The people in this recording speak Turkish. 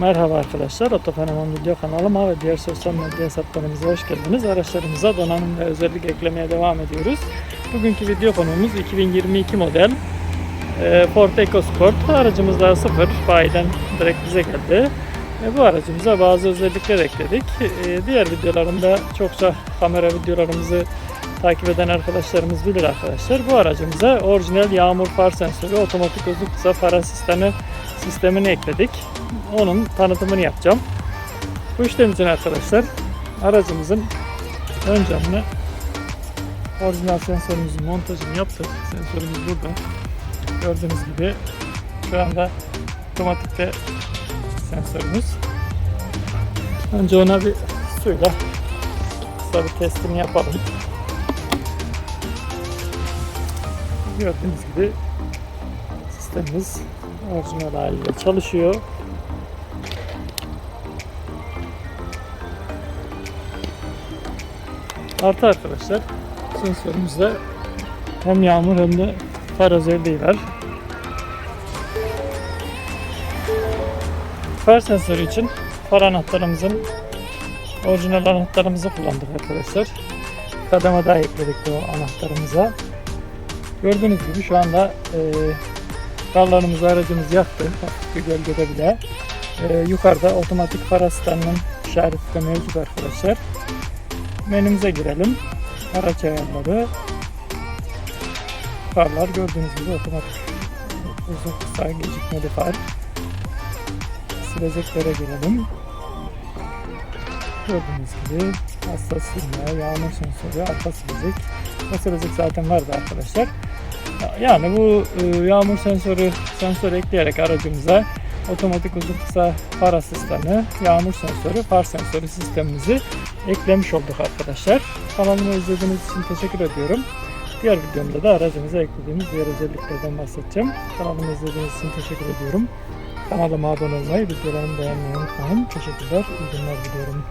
Merhaba arkadaşlar, Otofenomen Video kanalıma ve diğer sosyal medya hesaplarımıza hoş geldiniz. Araçlarımıza donanım ve özellik eklemeye devam ediyoruz. Bugünkü video konumuz 2022 model e, Ford EcoSport. Aracımız daha sıfır, bayiden direkt bize geldi. E, bu aracımıza bazı özellikler ekledik. E, diğer videolarında çokça kamera videolarımızı takip eden arkadaşlarımız bilir arkadaşlar. Bu aracımıza orijinal yağmur far sensörü, otomatik uzun kısa far asistanı sistemini ekledik. Onun tanıtımını yapacağım. Bu işlem için arkadaşlar aracımızın ön camını orijinal sensörümüzün montajını yaptık. Sensörümüz burada. Gördüğünüz gibi şu anda otomatikte sensörümüz. Önce ona bir suyla kısa bir testini yapalım. Gördüğünüz gibi sistemimiz orijinal haliyle çalışıyor. Artı arkadaşlar sensörümüzde hem yağmur hem de far özelliği var. Far sensörü için far anahtarımızın orijinal anahtarımızı kullandık arkadaşlar. Kademe daha ekledik bu anahtarımıza. Gördüğünüz gibi şu anda e, farlarımızı aracımız yaktı. Bir gölgede bile. E, yukarıda otomatik far asistanının işareti de mevcut arkadaşlar. Menümüze girelim. Araç ayarları. Farlar gördüğünüz gibi otomatik uzun kısa gecikmeli far. Sileceklere girelim. Gördüğünüz gibi hassas silme, yağmur sensörü, arka silecek. Silecek zaten vardı arkadaşlar. Yani bu e, yağmur sensörü sensör ekleyerek aracımıza otomatik uzun kısa far asistanı, yağmur sensörü, far sensörü sistemimizi eklemiş olduk arkadaşlar. Kanalımı izlediğiniz için teşekkür ediyorum. Diğer videomda da aracımıza eklediğimiz diğer özelliklerden bahsedeceğim. Kanalımı izlediğiniz için teşekkür ediyorum. Kanalıma abone olmayı, videolarımı beğenmeyi unutmayın. Teşekkürler, iyi günler diliyorum.